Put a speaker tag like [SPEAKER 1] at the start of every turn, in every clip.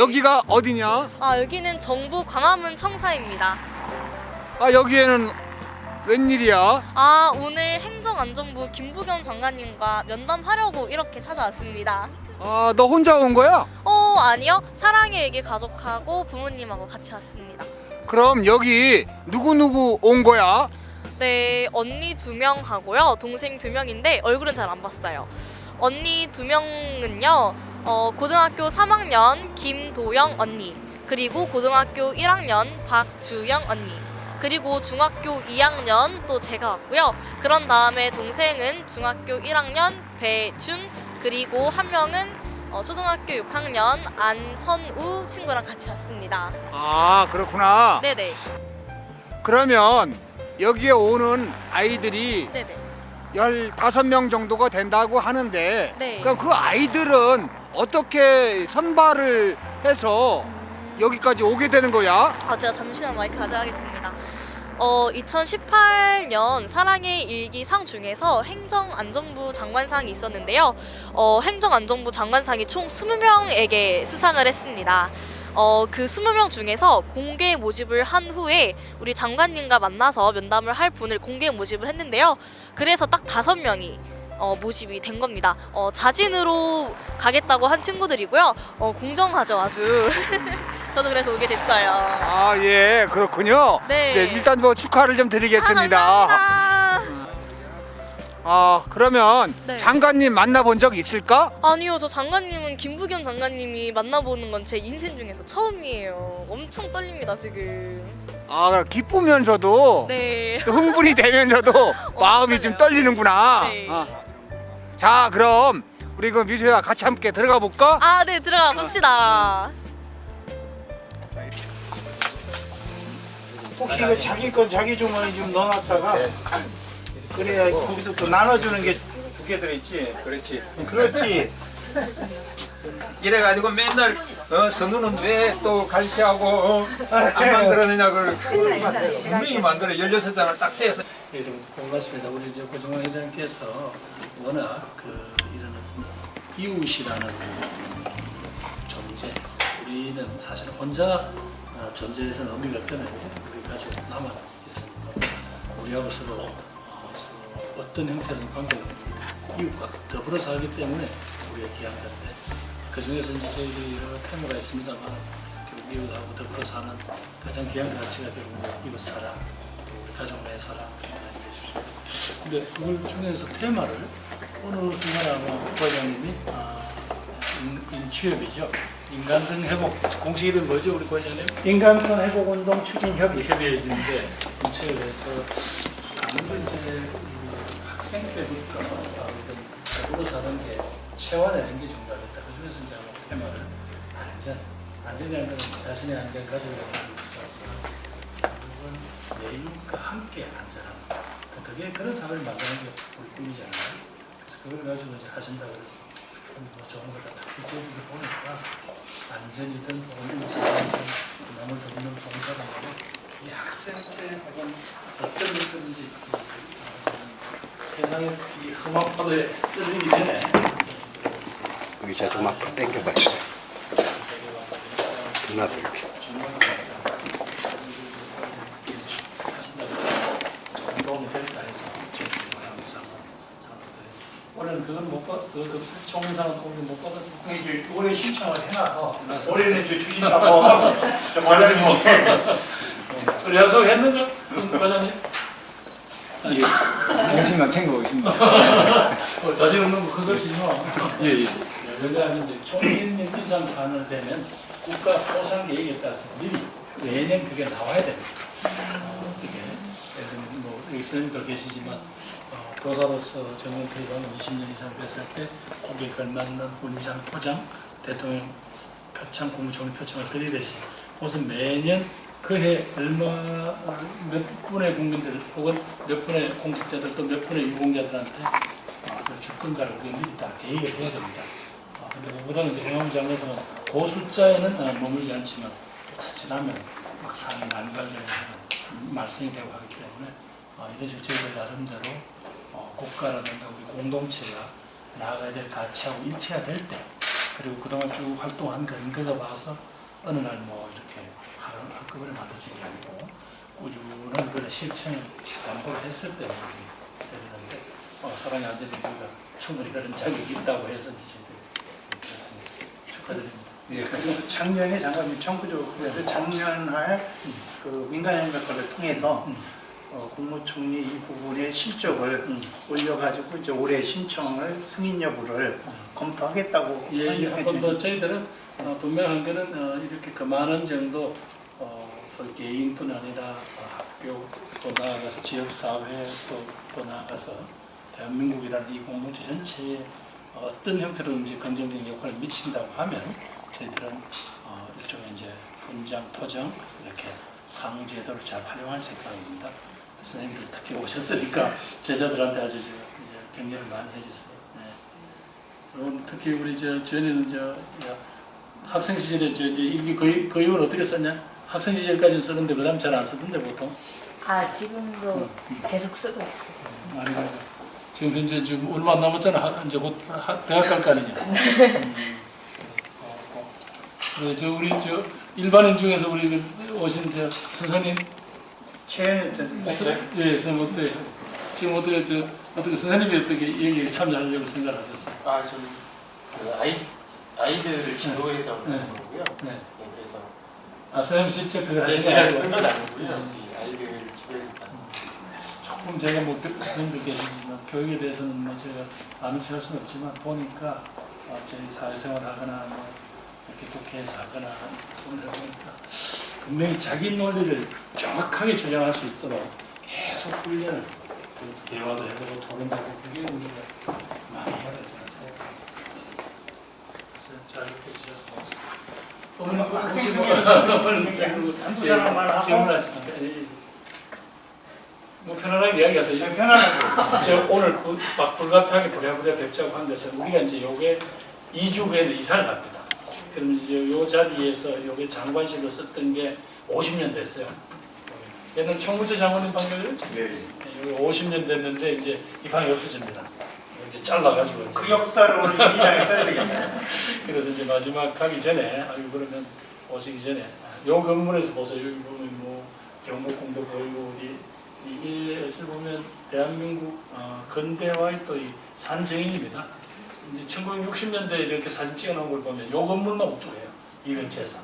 [SPEAKER 1] 네.
[SPEAKER 2] 여기가 어디냐?
[SPEAKER 1] 아 여기는 정부 광화문 청사입니다.
[SPEAKER 2] 아 여기에는 웬일이야?
[SPEAKER 1] 아 오늘 행정안전부 김부겸 장관님과 면담하려고 이렇게 찾아왔습니다.
[SPEAKER 2] 아 너 혼자 온 거야?
[SPEAKER 1] 어 아니요 사랑의 일기 가족하고 부모님하고 같이 왔습니다.
[SPEAKER 2] 그럼 여기 누구 누구 온 거야?
[SPEAKER 1] 네 언니 두 명 하고요 동생 두 명인데 얼굴은 잘 안 봤어요. 언니 두 명은요 어, 고등학교 3학년 김도영 언니 그리고 고등학교 1학년 박주영 언니 그리고 중학교 2학년 또 제가 왔고요. 그런 다음에 동생은 중학교 1학년 배준 그리고 한 명은 어, 초등학교 6학년 안선우 친구랑 같이 왔습니다.
[SPEAKER 2] 아 그렇구나.
[SPEAKER 1] 네네
[SPEAKER 2] 그러면 여기에 오는 아이들이
[SPEAKER 1] 네네.
[SPEAKER 2] 15명 정도가 된다고 하는데
[SPEAKER 1] 네.
[SPEAKER 2] 그럼 그 아이들은 어떻게 선발을 해서 여기까지 오게 되는 거야?
[SPEAKER 1] 아, 제가 잠시만 마이크 가져가겠습니다. 어, 2018년 사랑의 일기상 중에서 행정안전부 장관상이 있었는데요. 어, 행정안전부 장관상이 총 20명에게 수상을 했습니다. 어, 그 20명 중에서 공개 모집을 한 후에 우리 장관님과 만나서 면담을 할 분을 공개 모집을 했는데요. 그래서 딱 다섯 명이 어, 모집이 된 겁니다. 어, 자진으로 가겠다고 한 친구들이고요. 어, 공정하죠, 아주. 저도 그래서 오게 됐어요.
[SPEAKER 2] 아 예 그렇군요.
[SPEAKER 1] 네.
[SPEAKER 2] 일단 뭐 축하를 좀 드리겠습니다.
[SPEAKER 1] 아, 감사합니다.
[SPEAKER 2] 아 그러면
[SPEAKER 1] 네.
[SPEAKER 2] 장관님 만나본 적 있을까?
[SPEAKER 1] 아니요, 저 장관님은 김부겸 장관님이 만나보는 건 제 인생 중에서 처음이에요. 엄청 떨립니다, 지금.
[SPEAKER 2] 아 기쁘면서도
[SPEAKER 1] 네.
[SPEAKER 2] 또 흥분이 되면서도 마음이 좀 떨리는구나.
[SPEAKER 1] 네.
[SPEAKER 2] 아. 자 그럼 우리 그 미소야 같이 함께 들어가 볼까?
[SPEAKER 1] 아, 네, 들어가 봅시다.
[SPEAKER 3] 혹시 이거 자기 거 자기 주머니 좀 넣어놨다가 그래야 거기서 또 나눠주는 게 두 개 들어있지
[SPEAKER 4] 그렇지.
[SPEAKER 3] 그렇지
[SPEAKER 4] 이래가지고 맨날 어, 선우는 왜 또 갈치하고 어, 안 만들어내냐 그걸 분명히 만들어 16장을 딱 세서
[SPEAKER 5] 예, 좀 고맙습니다. 우리 이제 고정환 회장께서 워낙 그 이런 이웃이라는 존재, 우리는 사실 혼자 어, 존재에서는 의미가 없잖아요. 우리 가족 남아 있습니다. 우리하고 서로 어, 어떤 형태로든 관계없는 이웃과 더불어 살기 때문에 우리가 귀한 건데 그 중에서 이제 저희들이 여러 테마가 있습니다만 이웃하고 더불어 사는 가장 귀한 가치가 결국 이웃 사랑, 가족 내 사랑. 근데 그걸 중에서 테마를 어느 순간에 아마 부회장님이 아, 인, 인취협이죠. 인간성 회복 공식 이름 뭐죠 우리 부회장님?
[SPEAKER 3] 인간성 회복 운동 추진 협의
[SPEAKER 5] 협의해진데 인체에서 아무래도 이제 우리 학생 때부터 더불어 사는 게 체화되는 게 중요하겠다. 그 중에서 이제 아마 테마를 안전, 안전이라는 건 자신의 안전, 가족의 안전을 가지만 결국은 내 이웃과 함께 안전함. 그게 그런 사회를 만드는 게 우리 꿈이잖아요. 그래서 그걸 가지고 이제 하신다 그래서 뭐 좋은 거다. 저희들이 보니까 안전이든 일상이든 남을 돕는 봉사라는 이 학생 때 혹은 어떤 일든지 세상의 이 험한 파도에 쓰러지기 전에
[SPEAKER 6] 의자 좀 앞으로 당겨봐 주세요. 누나도 이렇게.
[SPEAKER 5] 도움이 될까 해서 항상 올해는 그건 못 받, 그, 그 총회상은 우리 못 받았었어요.
[SPEAKER 3] 이제 올해 신청을 해놔서
[SPEAKER 5] 해놨어.
[SPEAKER 3] 올해는 이제 주신다고 저 과장님
[SPEAKER 5] 우리 약속했는가? 과장님?
[SPEAKER 7] 정신만 챙겨오겠습니다.
[SPEAKER 5] 어, 자신 없는 거큰 소리지 마.
[SPEAKER 7] 예, 예.
[SPEAKER 5] 왜냐하면 이제 총리님 이상 사는 데는 국가 포상 계획에 따라서 미리 매년 그게 나와야 됩니다. 어, 그게 예를 들면 뭐 여기 선생님들 계시지만 어, 교사로서 정년퇴직하면 20년 이상 됐을 때 거기에 걸맞는 군장 포장 대통령 표창 국무총리 표창을 드리듯이 그것은 매년 그해 얼마 몇 분의 국민들 혹은 몇 분의 공직자들 또 몇 분의 유공자들한테 어, 그 우리가 미리 다 계획을 해야 됩니다. 어, 근데 그보다는 이제 행정장에서는 그 숫자에는 어, 머물지 않지만 자칫하면 막 상이 난관되는 말씀이 되고 하기 때문에 어, 이런 식으로 저희들 나름대로 어, 국가라든가 우리 공동체가 나아가야 될 가치하고 일치가 될 때 그리고 그동안 쭉 활동한 근거가 와서 어느 날 뭐 이렇게 하는 한꺼번에 만들어진 게 아니고 꾸준한 그런 실천을 반복을 했을 때 이렇게 되는데 어, 사랑의 안전이 우리가 충분히 그런 자격이 있다고 해서 이제 그렇습니다. 축하드립니다.
[SPEAKER 3] 예, 그리고 작년에 잠깐 청구적으로 그래서 작년에 그 민간협력과를 통해서
[SPEAKER 5] 음.
[SPEAKER 3] 어, 국무총리 이 부분의 실적을
[SPEAKER 5] 음.
[SPEAKER 3] 올려가지고 이제 올해 신청을 승인 여부를 검토하겠다고
[SPEAKER 5] 예,
[SPEAKER 3] 설명해
[SPEAKER 5] 한번 더 저희들은 어, 분명한 거는 어, 이렇게 그만한 정도 어, 또 개인뿐 아니라 어, 학교 또 나아가서 지역사회 또, 또 나아가서 대한민국이라는 이 공동체 전체에 어떤 형태로든지 긍정적인 역할을 미친다고 하면 저희들은 어, 일종의 이제 훈장, 토정 이렇게 상 제도를 잘 활용할 생각입니다. 선생님들 특히 오셨으니까 제자들한테 아주 저, 이제 격려를 많이 해주세요. 네. 음, 특히 우리 저 전에는 저 야, 학생 시절에 저 이제 일기 그, 그 이후는 어떻게 썼냐? 학생 시절까지는 쓰는데 그다음 잘 안 쓰던데 보통
[SPEAKER 7] 아 지금도 계속 쓰고 있어요.
[SPEAKER 5] 가고 지금 현재 지금 얼마 안 남았잖아. 하- 이제 곧 하- 대학 갈 거 아니냐. 음, 어, 어. 저 우리 저 일반인 중에서 우리 그 오신 저 선생님
[SPEAKER 3] 최현일 선생님
[SPEAKER 5] 예, 선생님 어때? 지금 어떻게 저 어떻게 선생님이 어떻게 여기 참여하려고 생각하셨어요?
[SPEAKER 8] 아, 좀, 그 아이, 아이들을 지도해서
[SPEAKER 5] 네.
[SPEAKER 8] 그런 거고요.
[SPEAKER 5] 네.
[SPEAKER 8] 네, 그래서,
[SPEAKER 5] 아 선생님 직접 그걸
[SPEAKER 8] 네,
[SPEAKER 5] 하신
[SPEAKER 8] 제가 게쓴건
[SPEAKER 5] 아니고
[SPEAKER 8] 아니고요.
[SPEAKER 5] 음.
[SPEAKER 8] 이 아이들 지도해서 다.
[SPEAKER 5] 조금 제가 뭐 교- 선생님들 계시지만 교육에 대해서는 뭐 제가 아는 척할 수는 없지만 보니까 어, 저희 사회생활 하거나 뭐 이렇게 국회에서 하거나 걸 보니까 분명히 자기 논리를 정확하게 주장할 수 있도록 계속 훈련을 대화도 해보고 토론도 하고 그게 우리가 많이 해야. 그래서 잘 이렇게 주셔서 고맙습니다. 어머니 뭐
[SPEAKER 3] 한두 사람만 하고
[SPEAKER 5] 질문하십시오. 예, 예. 뭐 편안하게 이야기하세요.
[SPEAKER 3] 네, 편안하게
[SPEAKER 5] 저 오늘 부- 막 불가피하게 부랴부랴 뵙자고 한 것은 우리가 이제 요게 2주 후에는 이사를 갑니다. 그럼 이제 요 자리에서 요게 장관실로 썼던 게 50년 됐어요. 옛날 총무처 장관님 방역이었지? 네. 요게 50년 됐는데 이제 이 방이 없어집니다. 이제 잘라가지고.
[SPEAKER 3] 그 역사를 오늘 이 기장에 써야 되겠네요.
[SPEAKER 5] 그래서 이제 마지막 가기 전에 아유 그러면 오시기 전에 요 건물에서 보세요 여기 보면 뭐 경복궁도 보이고 우리 이게 어찌 보면 대한민국 어, 근대화의 또 이 산증인입니다. 이제 1960년대 이렇게 사진 찍어놓은 걸 보면 요 건물만 우뚝해요. 이 근처에서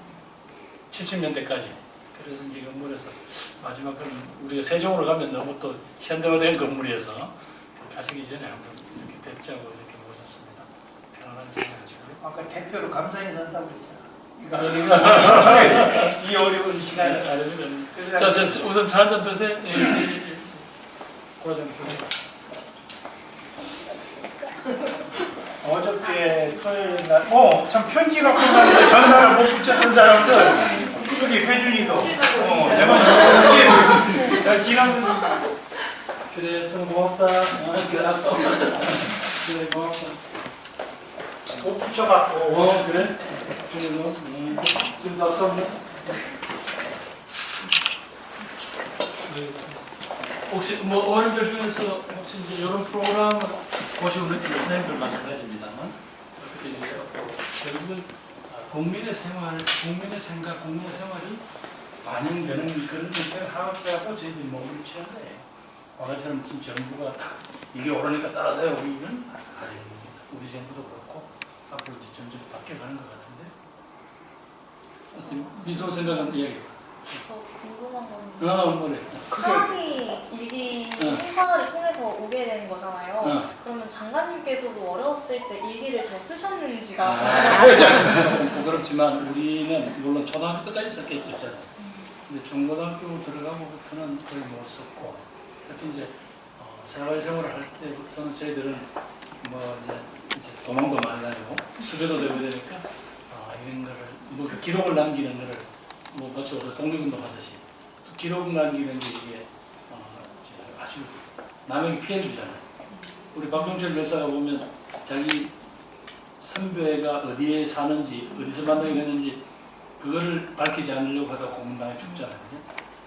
[SPEAKER 5] 70년대까지. 그래서 이제 건물에서 마지막 그럼 우리가 세종으로 가면 너무 또 현대화된 건물이어서 가시기 전에 한번 이렇게 뵙자고 이렇게 모셨습니다. 편안하게 생각하시고요.
[SPEAKER 3] 아까 대표로 감사인사 한다고 그랬잖아.
[SPEAKER 5] 저희가
[SPEAKER 3] 이 어려운 시간에
[SPEAKER 5] 아닙니다. 자, 자, 자, 우선 차 한잔 드세요. 예, 예, 예. 고장
[SPEAKER 3] 어저께 토요일 날, 어, 참 편지 갖고 갔는데 전달을 못 붙였던 사람들, 우리 회준이도, 어, 제가 그게 지난
[SPEAKER 5] 그래, 서 고맙다. 아, 그래, 알았어. 그래, 고맙다.
[SPEAKER 3] 못 붙여갖고,
[SPEAKER 5] 어, 그래? 그래도, 음, 지금 다 썼네. 네. 혹시 뭐 어른들 중에서 혹시 이제 이런 프로그램 보시고 느끼는 선생님들 마찬가지입니다만 어떻게 이제 결국은 아, 국민의 생활, 국민의 생각, 국민의 생활이 반영되는 그런 정책을 하고 저희들이 몸을 취한 거예요. 과거처럼 무슨 정부가 다 이게 옳으니까 따라서요. 우리는 아닙니다. 우리 정부도 그렇고 앞으로 이제 점점 바뀌어가는 것 같은데. 미소 생각하는 이야기.
[SPEAKER 7] 저 궁금한 건
[SPEAKER 5] 어, 뭐래.
[SPEAKER 7] 사랑이 일기
[SPEAKER 5] 응.
[SPEAKER 7] 행사를 통해서 오게 된 거잖아요.
[SPEAKER 5] 응.
[SPEAKER 7] 그러면 장관님께서도 어려웠을 때 일기를 잘 쓰셨는지가
[SPEAKER 5] 아, 조금 부끄럽지만 우리는 물론 초등학교 때까지 썼겠죠, 저는. 근데 중고등학교 들어가고부터는 거의 못 썼고, 특히 이제 어, 생활 생활을 할 때부터는 저희들은 뭐 이제, 이제 도망도 많이 다니고 수배도 되고 되니까 아, 이런 거를 뭐그 기록을 남기는 거를 뭐 거쳐서 독립운동 하듯이 또 기록 남기는 게 이게 어, 아주 남에게 피해를 주잖아요. 우리 박병철 열사가 보면 자기 선배가 어디에 사는지 어디서 만나게 됐는지 그거를 밝히지 않으려고 하다가 고문당해 죽잖아요.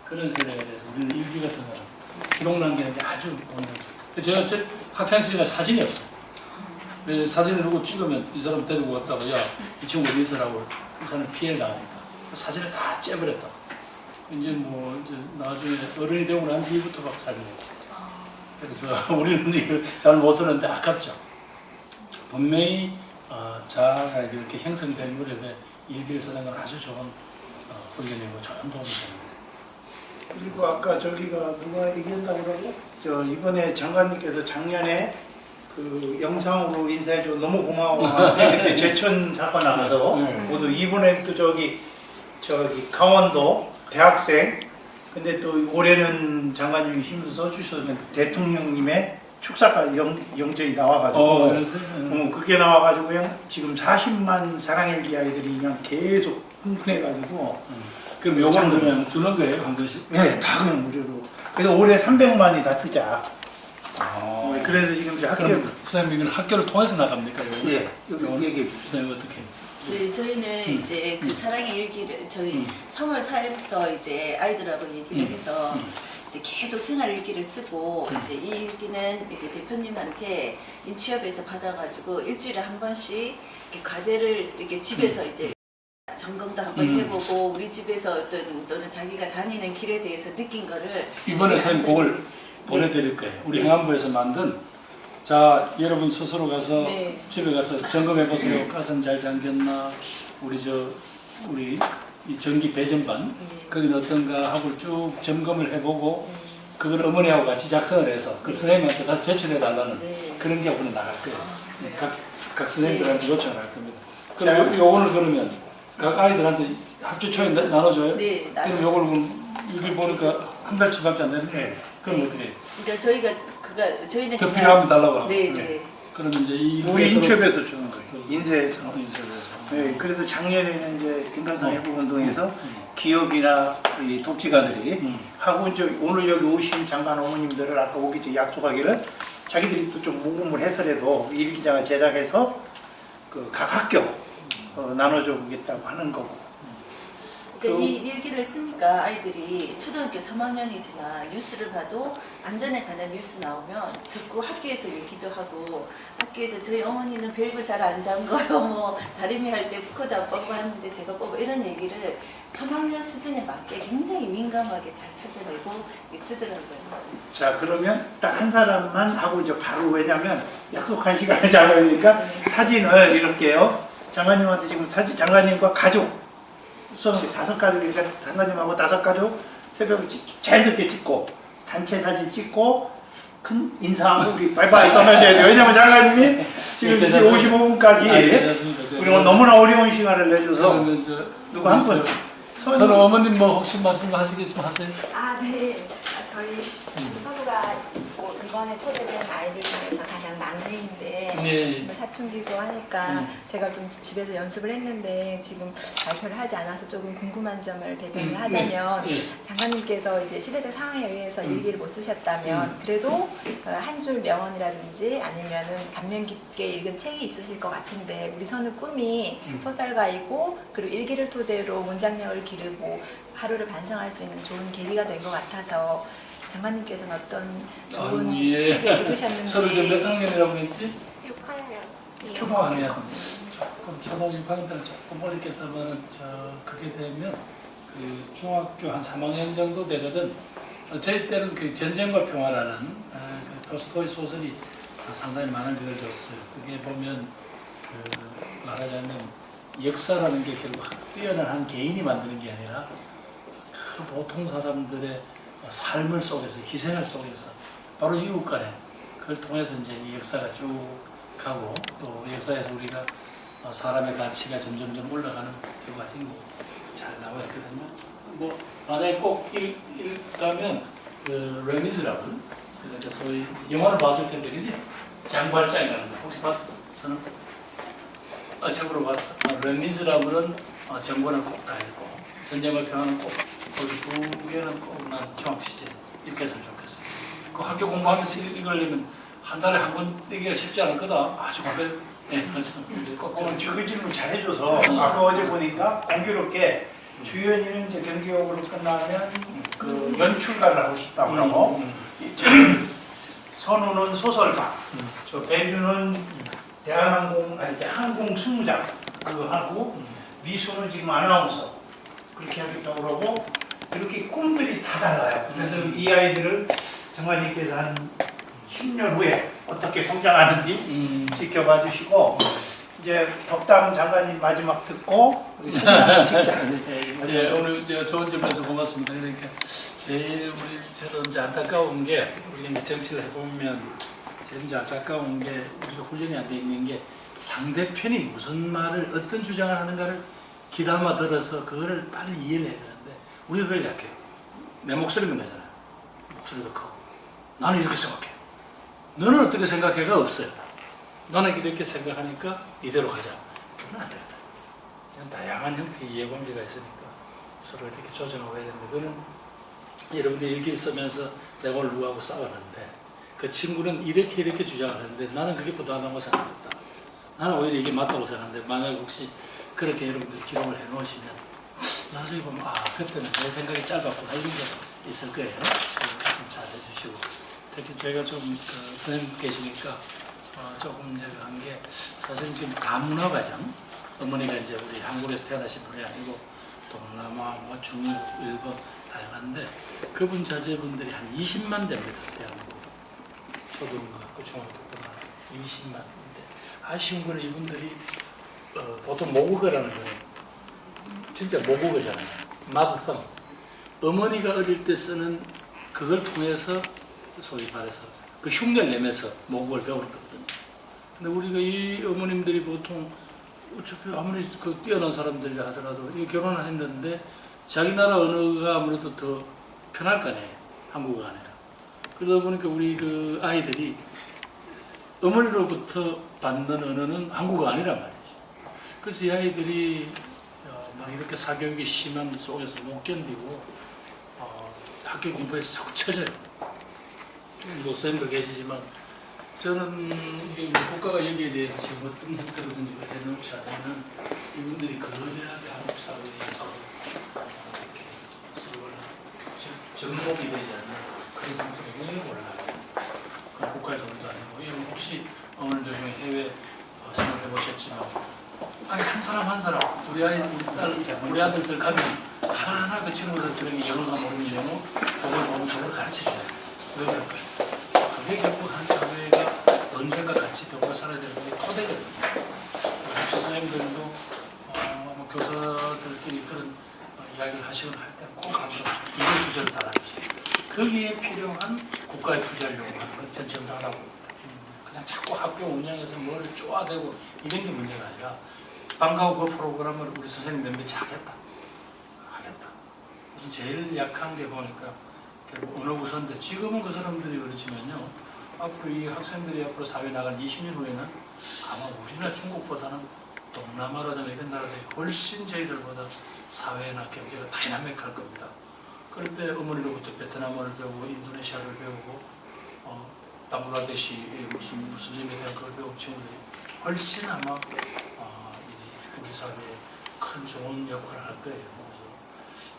[SPEAKER 5] 그런 세력에 대해서 우리는 일기 같은 거는 기록 남기는 게 아주 원동적. 제가 저 학창 시절에 사진이 없어요. 왜 사진을 누구 찍으면 이 사람 데리고 갔다고 야이 친구 어디 있어라고 이 사람 피해를 당하니까 사진을 다 째버렸다. 이제 뭐 이제 나중에 어른이 되고 난 뒤부터 막 사진했지. 그래서 우리는 이걸 잘 못 쓰는데 아깝죠. 분명히 어, 자아가 이렇게 형성된 무렵에 일기를 쓰는 건 아주 좋은 어, 훈련이고 좋은 도움이 됩니다.
[SPEAKER 3] 그리고 아까 저기가 누가 얘기한다고 그러고 저 이번에 장관님께서 작년에 그 영상으로 인사해줘 너무 고마워 그때 제천 사건 나가서
[SPEAKER 5] 네.
[SPEAKER 3] 모두 이번에 또 저기 저기 강원도 대학생 근데 또 올해는 장관님이 힘을 써주셨는데 대통령님의 축사가 영, 영전이 나와가지고
[SPEAKER 5] 어, 음.
[SPEAKER 3] 어, 그게 나와가지고 그냥 지금 40만 사랑일기 아이들이 그냥 계속 흥분해가지고
[SPEAKER 5] 그럼 요거는 그러면 주는 거예요 한 번씩?
[SPEAKER 3] 네, 다 그냥 무료로. 그래서 올해 300만이 다 쓰자.
[SPEAKER 5] 아,
[SPEAKER 3] 어, 그래서 지금 이제 학교
[SPEAKER 5] 그럼 선생님 이건 학교를 통해서 나갑니까? 요거?
[SPEAKER 3] 예 여기 얘기.
[SPEAKER 5] 선생님 어떻게?
[SPEAKER 9] 네, 저희는
[SPEAKER 5] 음.
[SPEAKER 9] 이제 그 사랑의 일기를 저희
[SPEAKER 5] 음.
[SPEAKER 9] 3월 4일부터 이제 아이들하고 얘기를
[SPEAKER 5] 음.
[SPEAKER 9] 해서
[SPEAKER 5] 음.
[SPEAKER 9] 이제 계속 생활 일기를 쓰고
[SPEAKER 5] 음.
[SPEAKER 9] 이제 이 일기는 이렇게 대표님한테 인취업에서 받아가지고 일주일에 한 번씩 이렇게 과제를 이렇게 집에서 이제 점검도 한번
[SPEAKER 5] 음.
[SPEAKER 9] 해보고 우리 집에서 어떤 또는 자기가 다니는 길에 대해서 느낀 거를
[SPEAKER 5] 이번에 선생님 그걸 보내드릴 거예요. 우리
[SPEAKER 9] 네.
[SPEAKER 5] 행안부에서 만든 자 여러분 스스로 가서
[SPEAKER 9] 네.
[SPEAKER 5] 집에 가서 점검해 보세요. 가슴 잘 잠겼나? 우리 저 우리 이 전기 배전반
[SPEAKER 9] 네.
[SPEAKER 5] 거기는 어떤가 하고 쭉 점검을 해보고 그걸 어머니하고 같이 작성을 해서 그 선생님한테 다 제출해 달라는
[SPEAKER 9] 네.
[SPEAKER 5] 그런 게 오늘 나갈 거예요.
[SPEAKER 9] 그래요?
[SPEAKER 5] 각, 각 선생님들한테 요청을 할 겁니다. 그럼 요, 요거는 그러면 각 아이들한테 학교 초에 나- 나눠줘요?
[SPEAKER 9] 네,
[SPEAKER 5] 그럼 요걸 그럼 여기 보니까 한 달치밖에 안 되는데 그럼
[SPEAKER 9] 네.
[SPEAKER 5] 어떻게 해요?
[SPEAKER 9] 그러니까 저희가 그가 저희는
[SPEAKER 5] 더
[SPEAKER 9] 그냥-
[SPEAKER 5] 필요하면 달라고 하고
[SPEAKER 9] 네, 네.
[SPEAKER 5] 그러면 이제 이
[SPEAKER 3] 우리 인취업에서 주는 거예요. 인쇄해서.
[SPEAKER 5] 인쇄해서
[SPEAKER 3] 네, 그래서 작년에는 이제 인간상 회복 운동에서
[SPEAKER 5] 음.
[SPEAKER 3] 기업이나 이 독지가들이
[SPEAKER 5] 음.
[SPEAKER 3] 하고 이제 오늘 여기 오신 장관 어머님들을 아까 오기 전에 약속하기를 자기들이 또 좀 모금을 해서라도 일기장을 제작해서 그 각 학교 어, 나눠줘 보겠다고 하는 거고.
[SPEAKER 9] 그러니까
[SPEAKER 3] 그-
[SPEAKER 9] 이 일기를 쓰니까 아이들이 초등학교 3학년이지만 뉴스를 봐도 안전에 관한 뉴스 나오면 듣고 학교에서 얘기도 하고 학교에서 저희 어머니는 밸브 잘 안 잠궈요. 뭐 다리미 할 때 부커도 안 뽑고 하는데 제가 뽑아 이런 얘기를 3학년 수준에 맞게 굉장히 민감하게 잘 찾아내고 쓰더라고요.
[SPEAKER 3] 자 그러면 딱 한 사람만 하고 이제 바로 왜냐면 약속한 시간을 잡으니까 사진을 이렇게요. 장관님한테 지금 사진 장관님과 가족 수업 다섯 가족이니까 장관님하고 다섯 가족 새벽에 찍- 자연스럽게 찍고 단체 사진 찍고 큰 인사하고 우리 바이바이 떠나줘야 돼요 왜냐면 장관님이 지금
[SPEAKER 5] 네,
[SPEAKER 3] 55분까지
[SPEAKER 5] 네,
[SPEAKER 3] 우리 오늘 너무나 어려운 시간을 내줘서 누구 한 분?
[SPEAKER 5] 저- 서로 어머님 뭐 혹시 말씀하시겠으면 하세요.
[SPEAKER 10] 아, 네. 아, 저희 선우가 뭐 이번에 초대된 아이들 중에서 가장 막내인데
[SPEAKER 5] 네.
[SPEAKER 10] 뭐 사춘기고 하니까
[SPEAKER 5] 음.
[SPEAKER 10] 제가 좀 집에서 연습을 했는데 지금 발표를 하지 않아서 조금 궁금한 점을 대변을
[SPEAKER 5] 음,
[SPEAKER 10] 하자면
[SPEAKER 5] 네. 예.
[SPEAKER 10] 장관님께서 이제 시대적 상황에 의해서
[SPEAKER 5] 음.
[SPEAKER 10] 일기를 못 쓰셨다면 그래도 어, 한줄 명언이라든지 아니면은 감명 깊게 읽은 책이 있으실 것 같은데 우리 선우 꿈이
[SPEAKER 5] 음.
[SPEAKER 10] 소설가이고 그리고 일기를 토대로 문장력을 기르고 하루를 반성할 수 있는 좋은 계기가 된 것 같아서 장관님께서는 어떤 좋은
[SPEAKER 5] 아유, 예.
[SPEAKER 10] 책을 읽으셨는지
[SPEAKER 5] 서로 저몇 학년이라고 그랬지?
[SPEAKER 7] 6학년.
[SPEAKER 5] 초등학년. 조금 초등학교 6학년 때는 조금 어렵겠다면 저 그게 되면 그 중학교 한 3학년 정도 되거든. 어, 저희 때는 그 전쟁과 평화라는 아, 그 도스토이 소설이 상당히 많은 걸 줬어요. 그게 보면 그 말하자면 역사라는 게 결국 뛰어난 한 개인이 만드는 게 아니라 그 보통 사람들의 삶을 속에서 희생을 속에서 바로 이웃 간에 그걸 통해서 이제 이 역사가 쭉 가고 또 역사에서 우리가 어, 사람의 가치가 점점점 올라가는 결과적인 잘 나와 있거든요. 뭐 만약에 꼭 읽, 읽다면 그 레미즈라는 그러니까 소위 영화를 봤을 텐데 그지 장발장이라는 거 혹시 봤어? 는 어, 책으로 봤어. 어, 레미즈라는 어, 정권을 꼭 다 읽고 전쟁을 평화는 꼭 거기 두 개는 중학 시절 읽겠으면 좋겠어. 그 학교 공부하면서 읽- 읽으려면 한 달에 한 권 읽기가 쉽지 않을 거다. 아주 그래. 예, 맞아. 꼭
[SPEAKER 3] 오늘
[SPEAKER 5] 좀-
[SPEAKER 3] 저그 질문 잘해줘서
[SPEAKER 5] 음.
[SPEAKER 3] 아까 어제 보니까 공교롭게 주연이는 이제 경기역으로 끝나면 그 연출가를 하고 싶다고 하고
[SPEAKER 5] 음,
[SPEAKER 3] 이 저는 선우는 소설가,
[SPEAKER 5] 음.
[SPEAKER 3] 저 배주는 대한항공 아니 항공 승무장 그거 하고 미소는 지금 아나운서 그렇게 하겠다고 그러고 이렇게 꿈들이 다 달라요. 그래서 이 아이들을 정관님께서 한 10년 후에 어떻게 성장하는지
[SPEAKER 5] 음.
[SPEAKER 3] 지켜봐 주시고 이제 덕담 장관님 마지막 듣고 우리 사진 찍자.
[SPEAKER 5] 예, 오늘 저 좋은 점에서 고맙습니다. 그러니까 제일 우리 저도 이제 안타까운 게 우리가 이제 정치를 해보면 제일 이제 안타까운 게 우리가 훈련이 안 돼 있는 게 상대편이 무슨 말을 어떤 주장을 하는가를 귀담아 들어서 그거를 빨리 이해를 해야 되는데 우리가 그걸 약해요. 내 목소리면 되잖아요. 목소리도 크고 나는 이렇게 생각해. 너는 어떻게 생각해가 없어요. 나는 이렇게 생각하니까 이대로 가자. 그건 안 됩니다. 그냥 다양한 형태의 이해관계가 있으니까 서로 이렇게 조정하고 해야 되는데 그거는 여러분들이 일기를 쓰면서 내가 오늘 누구하고 싸웠는데 그 친구는 이렇게 이렇게 주장을 했는데 나는 그게 부담하다고 생각했다. 나는 오히려 이게 맞다고 생각하는데 만약 혹시 그렇게 여러분들 기록을 해놓으시면 나중에 보면 아 그때는 내 생각이 짧았구나 이런 게 있을 거예요. 좀 잘 해주시고. 특히 제가 좀 그, 선생님 계시니까 어, 조금 제가 한 게 사실 지금 다문화 과정 어머니가 이제 우리 한국에서 태어나신 분이 아니고 동남아, 뭐 중국, 일본 다양한데 그분 자제분들이 한 20만 됩니다 대한민국. 초등학교, 중학교뿐만 20만 인데 아쉬운 거는 이분들이 어, 보통 모국어라는 거는 진짜 모국어잖아요 마드성 어머니가 어릴 때 쓰는 그걸 통해서 소위 말해서 그 흉내를 내면서 모국어를 배우거든요. 근데 우리가 이 어머님들이 보통 어차피 아무리 그 뛰어난 사람들이 하더라도 이 결혼을 했는데 자기 나라 언어가 아무래도 더 편할 거 아니에요. 한국어가 아니라. 그러다 보니까 우리 그 아이들이 어머니로부터 받는 언어는 한국어가 아니란 말이죠. 그래서 이 아이들이 이렇게 사교육이 심한 속에서 못 견디고 어, 학교 공부에서 자꾸 처져요. 목사님도 계시지만 저는 국가가 여기에 대해서 지금 어떤 형태로든지 해놓지 않으면 이분들이 거대하게 한국 사회에서 이렇게 서로를 정복이 되지 않는 그런 상태가 왜 올라가요. 그 국가의 돈도 아니고 이건 혹시 오늘 저 해외 어, 생활해 보셨지만 아니 한 사람 한 사람 우리 아이 우리 딸 우리 아들들 가면 하나하나 그 친구들 들으면 영어가 모르면 영어 그걸 보면 그걸 가르쳐 줘요. 왜 그럴까요? 그게 결국 한 사회가 언젠가 같이 더불어 살아야 되는 게 토대거든요. 선생님들도 어, 뭐 교사들끼리 그런 어, 이야기를 하시거나 할때꼭 한번 이걸 주제로 달아주세요. 거기에 필요한 국가의 투자를 요구하는 건 전체적으로 하라고. 그냥 자꾸 학교 운영에서 뭘 쪼아대고 이런 게 문제가 아니라 방과후 그 프로그램을 우리 선생님 몇 명이 하겠다. 하겠다. 무슨 제일 약한 게 보니까 결국 언어 우선인데 지금은 그 사람들이 그렇지만요. 앞으로 이 학생들이 앞으로 사회 나갈 20년 후에는 아마 우리나 중국보다는 동남아라든가 이런 나라들이 훨씬 저희들보다 사회나 경제가 다이나믹할 겁니다. 그럴 때 어머니로부터 베트남어를 배우고 인도네시아를 배우고 어, 방글라데시 무슨 무슬림에 대한 그걸 배운 친구들이 훨씬 아마 어, 이 우리 사회에 큰 좋은 역할을 할 거예요. 그래서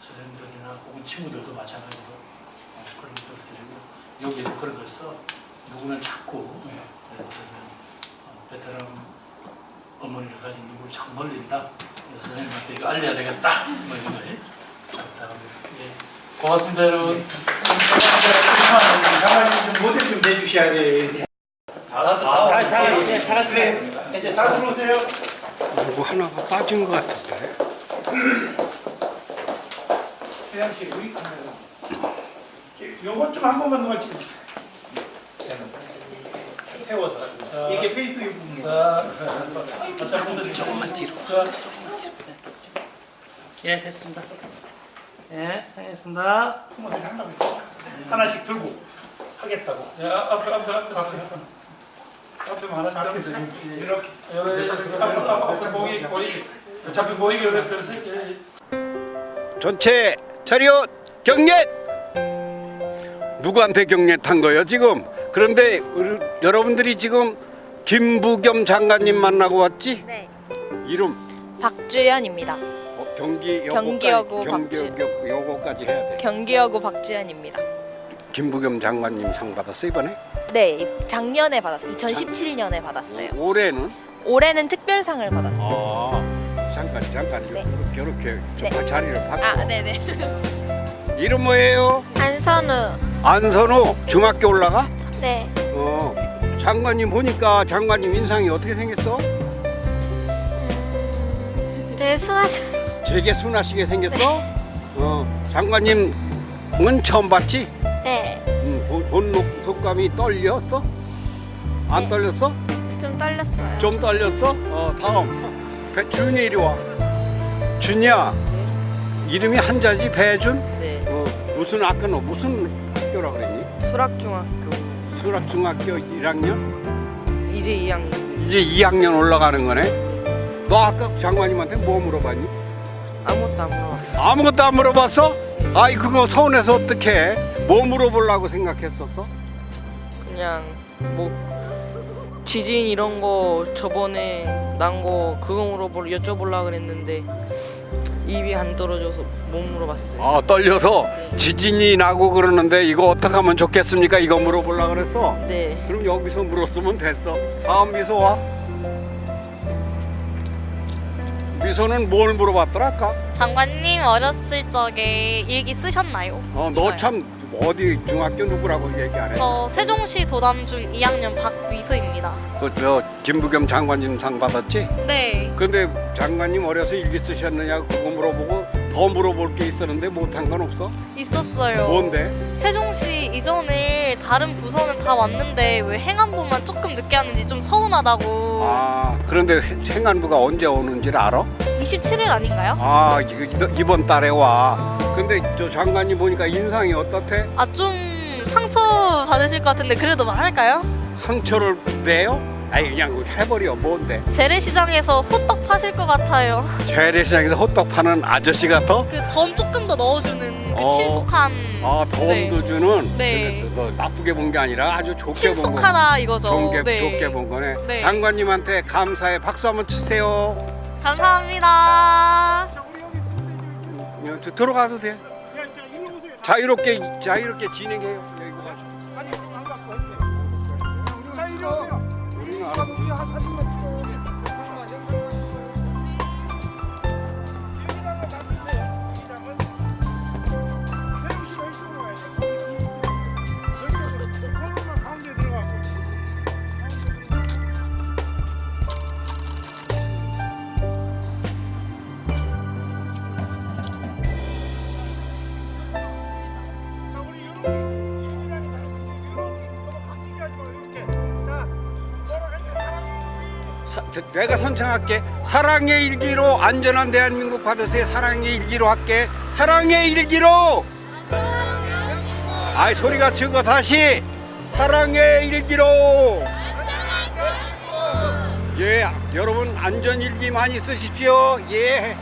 [SPEAKER 5] 선생님들이나 혹은 친구들도 마찬가지로 어, 그런 것들 드리고 여기도 그런 걸 써. 누구는 자꾸 예, 예를 들면 어, 베트남 어머니를 가진 누구를 자꾸 놀린다. 선생님한테 이거 알려야 되겠다. 뭐 이런 예. 고맙습니다 여러분.
[SPEAKER 3] 장관님 좀 모델 좀 내주셔야 돼.
[SPEAKER 5] 다, 다,
[SPEAKER 3] 네, 네, 이제 다 들어오세요.
[SPEAKER 6] 누구 하나가 빠진 것 같은데.
[SPEAKER 3] 세양 씨, 우리 카메라. 요것 좀 한 번만 더 찍어. 세워서. 이게 페이스북 부분.
[SPEAKER 5] 자, 어차피 조금만 뒤로. 자, 예, 됐습니다. 예.
[SPEAKER 3] 부모들 한다고 했어. 하나씩 들고 하겠다고.
[SPEAKER 5] 예, 앞에, 앞에, 앞에. 앞에 하나씩
[SPEAKER 3] 앞에
[SPEAKER 5] 앞에
[SPEAKER 3] 이렇게.
[SPEAKER 5] 이렇게, 이렇게, 앞에, 앞에 보이게, 보이게. 어차피 보이게 이렇게 예, 예.
[SPEAKER 6] 전체 차렷 경례. 누구한테 경례한 거예요 지금? 그런데 우리, 여러분들이 지금 김부겸 장관님 만나고 왔지?
[SPEAKER 1] 네.
[SPEAKER 6] 이름
[SPEAKER 1] 박주연입니다.
[SPEAKER 6] 어, 경기
[SPEAKER 1] 경기여고
[SPEAKER 6] 경기
[SPEAKER 1] 박주-
[SPEAKER 6] 요거까지 해야 돼.
[SPEAKER 1] 경기여고 박주연입니다.
[SPEAKER 6] 김부겸 장관님 상 받았어 이번에?
[SPEAKER 1] 네, 작년에 받았어요. 2017년에 받았어요.
[SPEAKER 6] 올해는
[SPEAKER 10] 올해는 특별상을 받았어요.
[SPEAKER 6] 아 잠깐 잠깐
[SPEAKER 10] 네.
[SPEAKER 6] 이렇게
[SPEAKER 10] 네.
[SPEAKER 6] 좀 자리를 바꿔.
[SPEAKER 10] 아, 네네.
[SPEAKER 6] 이름 뭐예요?
[SPEAKER 10] 안선우.
[SPEAKER 6] 안선우 중학교 올라가?
[SPEAKER 10] 네.
[SPEAKER 6] 어 장관님 보니까 장관님 인상이 어떻게 생겼어?
[SPEAKER 10] 네, 순하죠.
[SPEAKER 6] 되게 순하시게 생겼어? 어 장관님은 처음 봤지?
[SPEAKER 10] 네.
[SPEAKER 6] 음, 본- 본 속감이 떨렸어? 안
[SPEAKER 10] 네.
[SPEAKER 6] 떨렸어?
[SPEAKER 10] 좀 떨렸어요.
[SPEAKER 6] 좀 떨렸어? 어 다음 배, 준이 이리 와 준이야 이름이 한자지 배준?
[SPEAKER 11] 네,
[SPEAKER 6] 어, 무슨 아까 너 무슨 학교라 그랬니?
[SPEAKER 11] 수락중학교
[SPEAKER 6] 수락중학교 1학년?
[SPEAKER 11] 이제 2학년
[SPEAKER 6] 이제 2학년 올라가는 거네 너 아까 장관님한테 뭐 물어봤니?
[SPEAKER 11] 아무것도 안 물어봤어.
[SPEAKER 6] 아무것도 안 물어봤어? 아이 그거 서운해서 어떡해 뭐 물어보려고 생각했었어?
[SPEAKER 11] 그냥 뭐 지진 이런 거 저번에 난 거 그거 물어보 여쭤보려고 그랬는데 입이 안 떨어져서 못 물어봤어요.
[SPEAKER 6] 아 떨려서 지진이 나고 그러는데 이거 어떻게 하면 좋겠습니까? 이거 물어보려고 그랬어
[SPEAKER 11] 네,
[SPEAKER 6] 그럼 여기서 물었으면 됐어. 다음 미소 와. 미소는 뭘 물어봤더라 아까?
[SPEAKER 1] 장관님 어렸을 적에 일기 쓰셨나요?
[SPEAKER 6] 어, 너참 어디 중학교 누구라고 얘기 안 해?
[SPEAKER 1] 저 세종시 도담중 2학년 박미수입니다.
[SPEAKER 6] 그저 김부겸 장관님 상 받았지?
[SPEAKER 1] 네.
[SPEAKER 6] 근데 장관님 어려서 일기 쓰셨느냐 그거 물어보고 더 물어볼 게 있었는데 못한 건 없어?
[SPEAKER 1] 있었어요.
[SPEAKER 6] 뭔데?
[SPEAKER 1] 세종시 이전을 다른 부서는 다 왔는데 왜 행안부만 조금 늦게 하는지 좀 서운하다고.
[SPEAKER 6] 아 그런데 행안부가 언제 오는지를 알아?
[SPEAKER 1] 27일 아닌가요?
[SPEAKER 6] 아 이거 이번 달에 와. 근데 저 장관님 보니까 인상이 어떻대?
[SPEAKER 1] 아 좀 상처 받으실 것 같은데 그래도 말할까요?
[SPEAKER 6] 상처를 내요? 아니 그냥 해버려 뭔데?
[SPEAKER 1] 재래시장에서 호떡 파실 것 같아요.
[SPEAKER 6] 재래시장에서 호떡 파는 아저씨 같아?
[SPEAKER 1] 그 덤 조금 더 넣어주는 그
[SPEAKER 6] 어.
[SPEAKER 1] 친숙한
[SPEAKER 6] 아
[SPEAKER 1] 네.
[SPEAKER 6] 주는
[SPEAKER 1] 네.
[SPEAKER 6] 근데 너 나쁘게 본 게 아니라 아주 좋게 본 거.
[SPEAKER 1] 친숙하다 이거죠.
[SPEAKER 6] 좋게,
[SPEAKER 1] 네.
[SPEAKER 6] 좋게 본 거네.
[SPEAKER 1] 네.
[SPEAKER 6] 장관님한테 감사의 박수 한번 치세요.
[SPEAKER 1] 감사합니다.
[SPEAKER 6] 어, 저 들어가도 돼. 자유롭게 자유롭게 진행해요. 여기 와서.
[SPEAKER 2] 자 이리 오세요. 한 사진만
[SPEAKER 6] 내가 선창할게. 사랑의 일기로 안전한 대한민국 받으세요. 사랑의 일기로 할게. 사랑의 일기로. 아이 소리가 적어 다시. 사랑의 일기로. 예, 여러분 안전 일기 많이 쓰십시오. 예.